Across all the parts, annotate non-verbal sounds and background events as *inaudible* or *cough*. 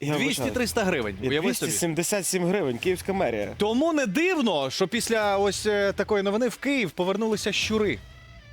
Я вибачаю. 200-300 гривень. Уяви собі. 277 гривень, Київська мерія. Тому не дивно, що після ось е, такої новини в Київ повернулися щури.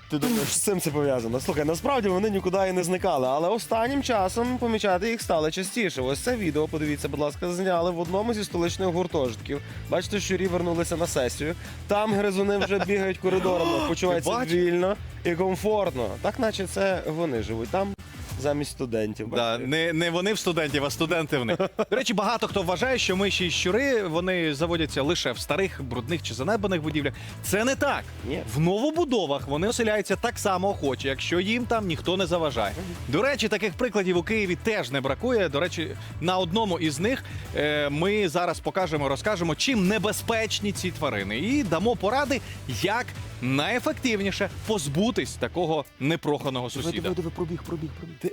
Ти думаєш, з цим це пов'язано? Слухай, насправді вони нікуди і не зникали, але останнім часом помічати їх стало частіше. Ось це відео, подивіться, будь ласка, зняли в одному зі столичних гуртожитків. Бачите, щурі вернулися на сесію. Там гризуни вже бігають коридорами, *gasps* почуваються бачиш? вільно і комфортно. Так наче це вони живуть там замість студентів. Да, Бачите? не, не вони в студентів, а студенти в них. До речі, багато хто вважає, що миші і щури вони заводяться лише в старих, брудних чи занедбаних будівлях. Це не так. Ні. В новобудовах вони оселяються так само охоче, якщо їм там ніхто не заважає. До речі, таких прикладів у Києві теж не бракує. До речі, на одному із них е, ми зараз покажемо, розкажемо, чим небезпечні ці тварини, і дамо поради, як найефективніше позбутись такого непроханого сусіда. диви, диви, пробіг, пробіг, пробіг. Ти...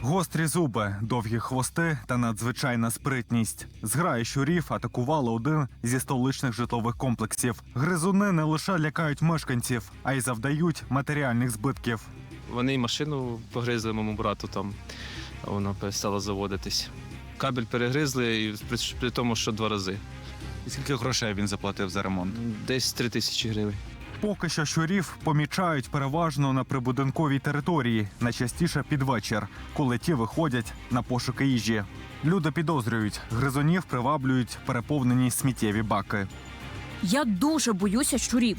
Гострі зуби, довгі хвости та надзвичайна спритність. Зграя щурів атакували один зі столичних житлових комплексів. Гризуни не лише лякають мешканців, а й завдають матеріальних збитків. Вони й машину погризли моєму брату там, воно перестало заводитись. Кабель перегризли і при, при тому, що два рази. І скільки грошей він заплатив за ремонт? Десь три тисячі гривень. Поки що щурів помічають переважно на прибудинковій території, найчастіше під вечір, коли ті виходять на пошуки їжі. Люди підозрюють, гризунів приваблюють переповнені сміттєві баки. Я дуже боюся щурів.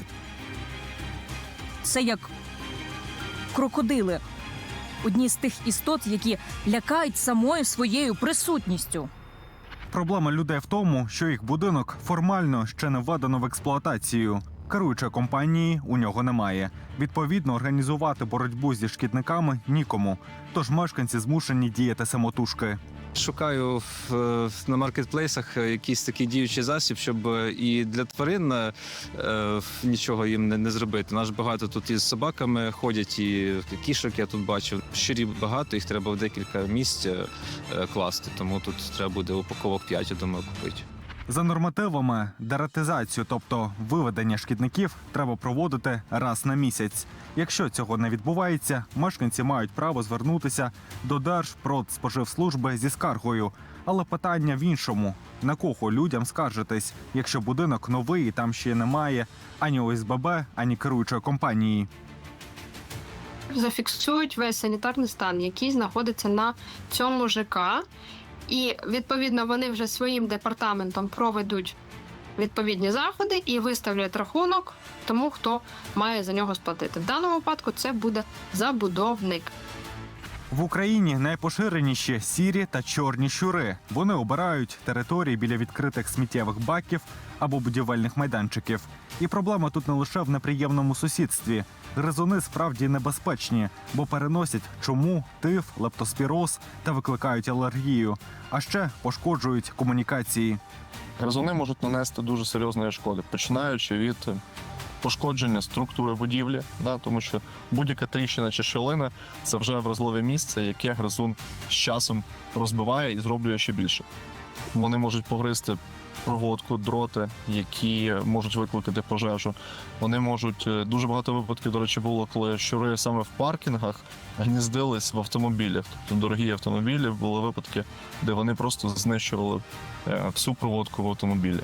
Це як крокодили. Одні з тих істот, які лякають самою своєю присутністю. Проблема людей в тому, що їх будинок формально ще не введено в експлуатацію. Керуючої компанії у нього немає. Відповідно, організувати боротьбу зі шкідниками нікому. Тож мешканці змушені діяти самотужки. Шукаю в, на маркетплейсах якийсь такий діючий засіб, щоб е, і для тварин е, нічого їм не, не зробити. Наш багато тут із собаками ходять, і кішок я тут бачив. Щурів багато, їх треба в декілька місць е, класти, тому тут треба буде упаковок 5, я думаю, купити. За нормативами дератизацію, тобто виведення шкідників, треба проводити раз на місяць. Якщо цього не відбувається, мешканці мають право звернутися до Держпродспоживслужби зі скаргою. Але питання в іншому: на кого людям скаржитись, якщо будинок новий і там ще немає ані ОСББ, ані керуючої компанії. зафіксують весь санітарний стан, який знаходиться на цьому ЖК, і відповідно вони вже своїм департаментом проведуть відповідні заходи і виставлять рахунок тому, хто має за нього сплатити. В даному випадку це буде забудовник. В Україні найпоширеніші сірі та чорні щури. Вони обирають території біля відкритих сміттєвих баків або будівельних майданчиків. І проблема тут не лише в неприємному сусідстві. Гризуни справді небезпечні, бо переносять чуму, тиф, лептоспіроз та викликають алергію, а ще пошкоджують комунікації. Гризуни можуть нанести дуже серйозної шкоди, починаючи від пошкодження структури будівлі, да, тому що будь-яка тріщина чи шилина це вже вразливе місце, яке гризун з часом розбиває і зроблює ще більше. Вони можуть погризти проводку, дроти, які можуть викликати пожежу. Вони можуть е, дуже багато випадків, до речі, було, коли щури саме в паркінгах гніздились в автомобілях. Тобто дорогі автомобілі були випадки, де вони просто знищували е, всю проводку в автомобілі.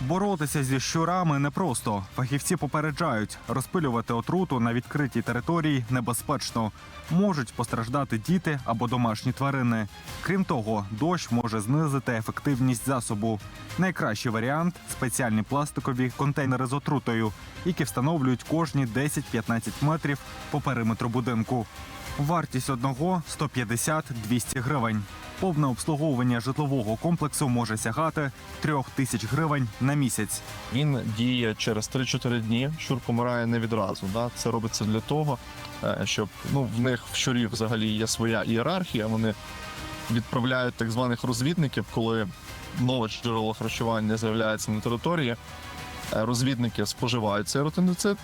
Боротися зі щурами непросто. Фахівці попереджають, розпилювати отруту на відкритій території небезпечно. Можуть постраждати діти або домашні тварини. Крім того, дощ може знизити ефективність засобу. Найкращий варіант спеціальні пластикові контейнери з отрутою, які встановлюють кожні 10-15 метрів по периметру будинку. Вартість одного 150-200 гривень. Повне обслуговування житлового комплексу може сягати 3 тисяч гривень на місяць. Він діє через 3-4 дні. Щур помирає не відразу. Да? Це робиться для того, е, щоб ну, в них в щурів взагалі є своя ієрархія. Вони відправляють так званих розвідників, коли нове джерело харчування з'являється на території. Е, Розвідники споживають цей ротиноцид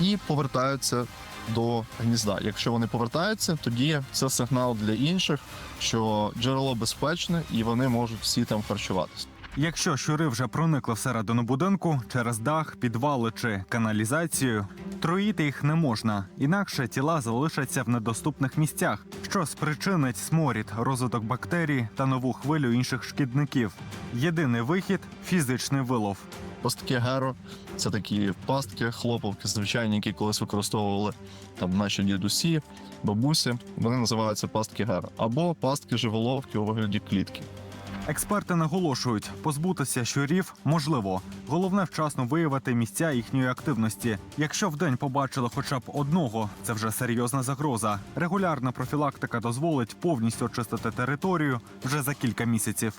і повертаються до гнізда. Якщо вони повертаються, тоді це сигнал для інших, що джерело безпечне і вони можуть всі там харчуватися. Якщо щури вже проникли всередину будинку через дах, підвали чи каналізацію, Труїти їх не можна, інакше тіла залишаться в недоступних місцях, що спричинить сморід, розвиток бактерій та нову хвилю інших шкідників. Єдиний вихід фізичний вилов. Пастки геро це такі пастки, хлоповки, звичайні, які колись використовували там наші дідусі, бабусі. Вони називаються пастки геро. Або пастки живоловки у вигляді клітки. Експерти наголошують, позбутися щурів можливо. Головне вчасно виявити місця їхньої активності. Якщо вдень побачили хоча б одного, це вже серйозна загроза. Регулярна профілактика дозволить повністю очистити територію вже за кілька місяців.